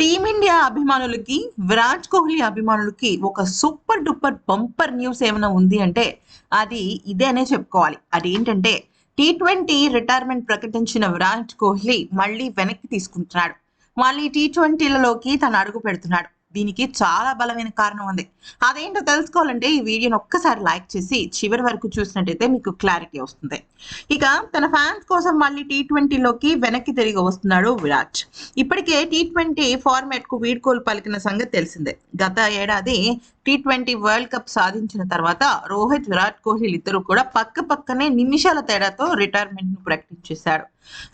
Team India అభిమానులకి విరాట్ కోహ్లీ అభిమానులకి ఒక సూపర్ డూపర్ బంపర్ న్యూస్ ఏమైనా ఉంది అంటే అది ఇదేనే చెప్పుకోవాలి. అదేంటంటే టీ ట్వంటీ రిటైర్మెంట్ ప్రకటించిన విరాట్ కోహ్లీ మళ్ళీ వెనక్కి తీసుకుంటున్నాడు. మళ్ళీ టీ ట్వంటీలలోకి తను అడుగు పెడుతున్నాడు. దీనికి చాలా బలమైన కారణం ఉంది. అదేంటో తెలుసుకోవాలంటే ఈ వీడియోని ఒక్కసారి లైక్ చేసి చివరి వరకు చూసినట్టయితే మీకు క్లారిటీ వస్తుంది. ఇక తన ఫ్యాన్స్ కోసం మళ్ళీ టీ ట్వంటీలోకి వెనక్కి తిరిగి వస్తున్నాడు విరాట్. ఇప్పటికే టీ ట్వంటీ ఫార్మాట్కు వీడ్కోలు పలికిన సంగతి తెలిసిందే. గత ఏడాది టీ ట్వంటీ వరల్డ్ కప్ సాధించిన తర్వాత రోహిత్ విరాట్ కోహ్లీ ఇద్దరు కూడా పక్క పక్కనే నిమిషాల తేడాతో రిటైర్మెంట్ను ప్రకటించేశారు.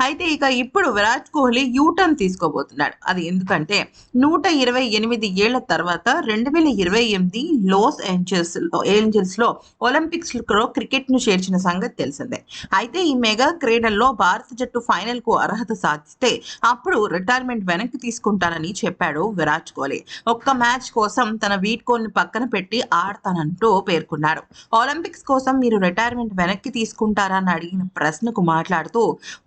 అయితే ఇక ఇప్పుడు విరాట్ కోహ్లీ యూటర్న్ తీసుకోబోతున్నాడు. అది ఎందుకంటే నూట ఇరవై ఎనిమిది ఏళ్ళ తర్వాత రెండు వేల ఇరవై ఎనిమిది లోస్ ఏంజల్స్ ఏంజల్స్లో ఒలింపిక్స్లో క్రికెట్ను చేర్చిన సంగతి తెలిసిందే. అయితే ఈ మెగా క్రీడల్లో భారత జట్టు ఫైనల్కు అర్హత సాధిస్తే అప్పుడు రిటైర్మెంట్ వెనక్కి తీసుకుంటానని చెప్పాడు విరాట్ కోహ్లీ. ఒక్క మ్యాచ్ కోసం తన వీడ్కోల్ని పక్కన పెట్టి ఆడతానంటూ పేర్కొన్నాడు ఒలింపిక్స్ కోసం మీరు రిటైర్మెంట్ వెనక్కి తీసుకుంటారా అని అడిగిన ప్రశ్నకు మాట్లాడుతూ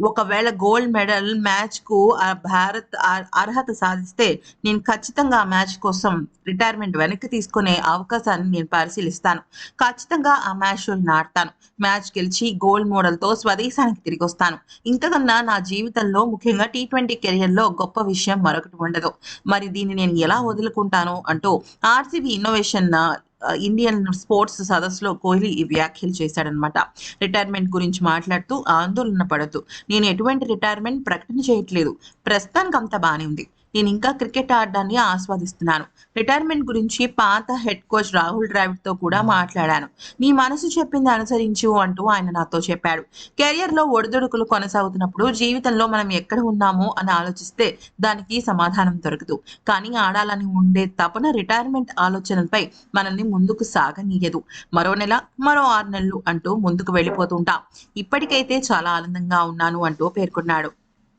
ఒకవేళ గోల్డ్ మెడల్ మ్యాచ్కు భారత్ అర్హత సాధిస్తే నేను ఖచ్చితంగా మ్యాచ్ కోసం రిటైర్మెంట్ వెనక్కి తీసుకునే అవకాశాన్ని నేను పరిశీలిస్తాను. ఖచ్చితంగా ఆ మ్యాచ్ ఆడతాను. మ్యాచ్ గెలిచి గోల్డ్ మోడల్తో స్వదేశానికి తిరిగి వస్తాను. ఇంతకన్నా నా జీవితంలో ముఖ్యంగా టీ ట్వంటీ కెరియర్లో గొప్ప విషయం మరొకటి ఉండదు. మరి దీన్ని నేను ఎలా వదులుకుంటాను అంటూ ఆర్సీబీ ఇన్నోవేషన్ ఇండియన్ స్పోర్ట్స్ సదస్సులో కోహ్లీ ఈ వ్యాఖ్యలు చేశాడనమాట రిటైర్మెంట్ గురించి మాట్లాడుతూ ఆందోళన పడద్దు. నేను ఎటువంటి రిటైర్మెంట్ ప్రకటన చేయట్లేదు. ప్రస్తుతానికి అంత బానే ఉంది. నేను ఇంకా క్రికెట్ ఆడడాన్ని ఆస్వాదిస్తున్నాను. రిటైర్మెంట్ గురించి పాత హెడ్ కోచ్ రాహుల్ ద్రావిడ్తో కూడా మాట్లాడాను. నీ మనసు చెప్పింది అనుసరించు అంటూ ఆయన నాతో చెప్పాడు. కెరియర్లో ఒడిదుడుకులు కొనసాగుతున్నప్పుడు జీవితంలో మనం ఎక్కడ ఉన్నామో అని ఆలోచిస్తే దానికి సమాధానం దొరకదు. కానీ ఆడాలని ఉండే తపన రిటైర్మెంట్ ఆలోచనలపై మనల్ని ముందుకు సాగనీయదు. మరో నెల మరో ఆరు నెలలు అంటూ ముందుకు వెళ్ళిపోతుంటాం. ఇప్పటికైతే చాలా ఆనందంగా ఉన్నాను అంటూ పేర్కొన్నాడు.